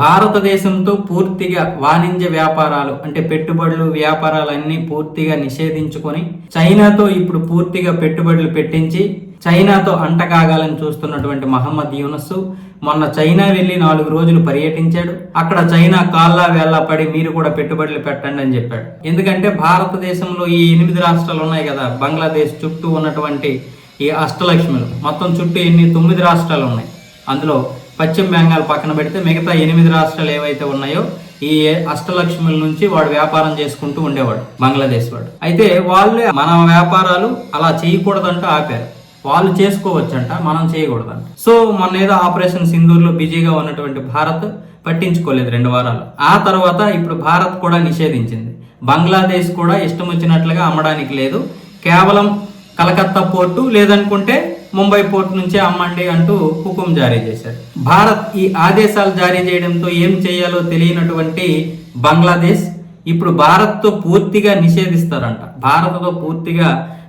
భారతదేశంతో పూర్తిగా వాణిజ్య వ్యాపారాలు అంటే పెట్టుబడులు వ్యాపారాలన్నీ పూర్తిగా నిషేధించుకొని చైనాతో ఇప్పుడు పూర్తిగా పెట్టుబడులు పెట్టించి చైనాతో అంటకాగాలని చూస్తున్నటువంటి మహమ్మద్ యూనస్ మొన్న చైనా వెళ్ళి నాలుగు రోజులు పర్యటించాడు. అక్కడ చైనా కాల్లా వేళ్ళ పడి మీరు కూడా పెట్టుబడులు పెట్టండి అని చెప్పాడు. ఎందుకంటే భారతదేశంలో ఈ ఎనిమిది రాష్ట్రాలు ఉన్నాయి కదా బంగ్లాదేశ్ చుట్టూ ఉన్నటువంటి ఈ అష్టలక్ష్మిలు. మొత్తం చుట్టూ ఎన్ని? తొమ్మిది రాష్ట్రాలు ఉన్నాయి. అందులో పశ్చిమ బెంగాల్ పక్కన పెడితే మిగతా ఎనిమిది రాష్ట్రాలు ఏవైతే ఉన్నాయో ఈ అష్టలక్ష్ముల నుంచి వాడు వ్యాపారం చేసుకుంటూ ఉండేవాడు బంగ్లాదేశ్ వాడు. అయితే వాళ్ళే మన వ్యాపారాలు అలా చేయకూడదంటూ ఆపారు. వాళ్ళు చేసుకోవచ్చంట మనం చేయకూడదంట. సో మన ఏదో ఆపరేషన్ సింధూర్లో బిజీగా ఉన్నటువంటి భారత్ పట్టించుకోలేదు రెండు వారాలు. ఆ తర్వాత ఇప్పుడు భారత్ కూడా నిషేధించింది. బంగ్లాదేశ్ కూడా ఇష్టం వచ్చినట్లుగా అమ్మడానికి లేదు. కేవలం కలకత్తా పోర్టు లేదనుకుంటే ముంబై పోర్ట్ నుంచే అమ్మండి అంటూ హుకుం జారీ చేశారు. భారత్ ఈ ఆదేశాలు జారీ చేయడంతో ఏం చేయాలో తెలియనటువంటి బంగ్లాదేశ్ ఇప్పుడు భారత్తో పూర్తిగా నిషేధిస్తారంట. భారత్తో పూర్తిగా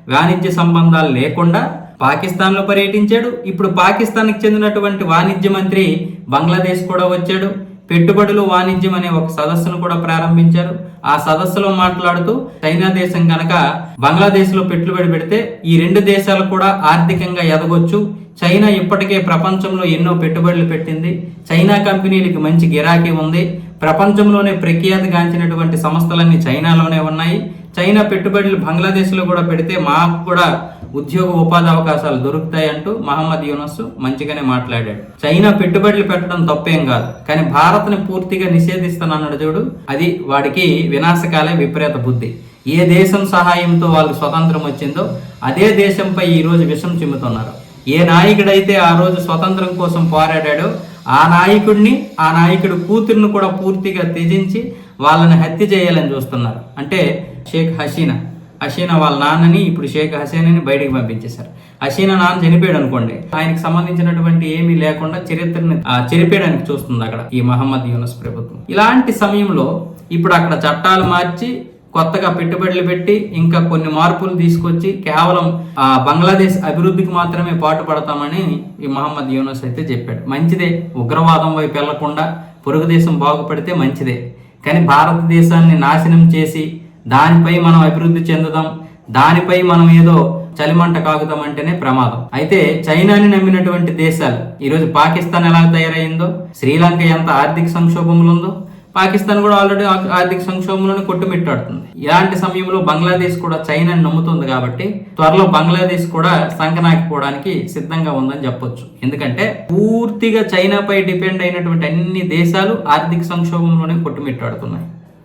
వాణిజ్య సంబంధాలు లేకుండా పాకిస్తాన్లో పర్యటించాడు. ఇప్పుడు పాకిస్తాన్కి చెందినటువంటి వాణిజ్య మంత్రి బంగ్లాదేశ్ కూడా వచ్చాడు. పెట్టుబడులు వాణిజ్యం అనే ఒక సదస్సును కూడా ప్రారంభించారు. ఆ సదస్సులో మాట్లాడుతూ చైనా దేశం కనుక బంగ్లాదేశ్లో పెట్టుబడి పెడితే ఈ రెండు దేశాలు కూడా ఆర్థికంగా ఎదగొచ్చు. చైనా ఇప్పటికే ప్రపంచంలో ఎన్నో పెట్టుబడులు పెట్టింది. చైనా కంపెనీలకి మంచి గిరాకీ ఉంది. ప్రపంచంలోనే ప్రఖ్యాతిగాంచినటువంటి సంస్థలన్నీ చైనాలోనే ఉన్నాయి. చైనా పెట్టుబడులు బంగ్లాదేశ్లో కూడా పెడితే మాకు కూడా ఉద్యోగ ఉపాధి అవకాశాలు దొరుకుతాయి అంటూ మహమ్మద్ యూనస్ మంచిగానే మాట్లాడాడు. చైనా పెట్టుబడులు పెట్టడం తప్పేం కాదు. కానీ భారత్ని పూర్తిగా నిషేధిస్తానన్నాడు చూడు. అది వాడికి వినాశకాలే విపరీత బుద్ధి. ఏ దేశం సహాయంతో వాళ్ళు స్వతంత్రం వచ్చిందో అదే దేశంపై ఈరోజు విషం చిమ్ముతున్నారు. ఏ నాయకుడైతే ఆ రోజు స్వతంత్రం కోసం పోరాడాడో ఆ నాయకుడిని ఆ నాయకుడు కూతుర్ని కూడా పూర్తిగా త్యజించి వాళ్ళని హత్య చేయాలని చూస్తున్నారు. అంటే షేక్ హసీనా. హసీనా వాళ్ళ నాన్నని ఇప్పుడు షేక్ హసీనాని బయటికి పంపించేశారు. హసీనా నాన్న చనిపోయాడు అనుకోండి. ఆయనకి సంబంధించినటువంటి ఏమీ లేకుండా చరిత్రని చనిపోయడానికి చెరిపేయడానికి చూస్తుంది అక్కడ ఈ మహమ్మద్ యూనస్ ప్రభుత్వం. ఇలాంటి సమయంలో ఇప్పుడు అక్కడ చట్టాలు మార్చి కొత్తగా పెట్టుబడులు పెట్టి ఇంకా కొన్ని మార్పులు తీసుకొచ్చి కేవలం ఆ బంగ్లాదేశ్ అభివృద్ధికి మాత్రమే పాటుపడతామని ఈ మహమ్మద్ యూనస్ అయితే చెప్పాడు. మంచిదే. ఉగ్రవాదం వైపు వెళ్ళకుండా పొరుగు దేశం బాగుపడితే మంచిదే. కానీ భారతదేశాన్ని నాశనం చేసి దానిపై మనం అభివృద్ధి చెందుదాం. దానిపై మనం ఏదో చలిమంట కాగుతాం అంటేనే ప్రమాదం. అయితే చైనాని నమ్మినటువంటి దేశాలు ఈరోజు పాకిస్తాన్ ఎలా తయారైందో శ్రీలంక ఎంత ఆర్థిక సంక్షోభంలో ఉందో పాకిస్తాన్ కూడా ఆల్రెడీ ఆర్థిక సంక్షోభంలోనే కొట్టుమిట్టాడుతుంది. ఇలాంటి సమయంలో బంగ్లాదేశ్ కూడా చైనాని నమ్ముతుంది కాబట్టి త్వరలో బంగ్లాదేశ్ కూడా సంకనాకిపోవడానికి సిద్ధంగా ఉందని చెప్పొచ్చు. ఎందుకంటే పూర్తిగా చైనాపై డిపెండ్ అయినటువంటి అన్ని దేశాలు ఆర్థిక సంక్షోభంలోనే కొట్టుమిట్టాడుతున్నాయి.